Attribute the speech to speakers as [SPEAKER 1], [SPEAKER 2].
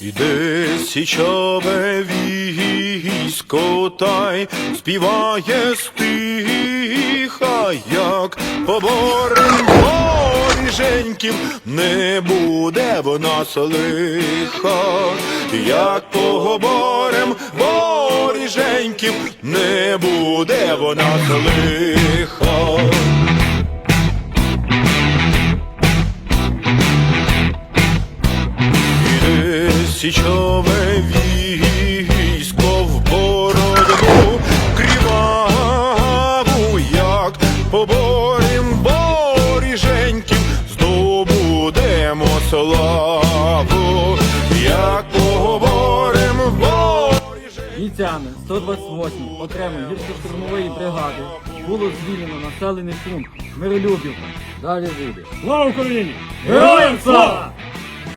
[SPEAKER 1] Іде січове військо, та й співає стиха, як поборем воріженьків, не буде в нас лиха, як поборем воріженьків, не буде в нас лиха. Січове військо в боротьбу криваву, як поборем боріженьків, здобудемо славу, як поборем боріженьків.
[SPEAKER 2] Бійцями 128 окремої гірсько-штурмової бригади було звільнено населений пункт Миролюбівка. Далі буде.
[SPEAKER 3] Слава Україні! Героям слава!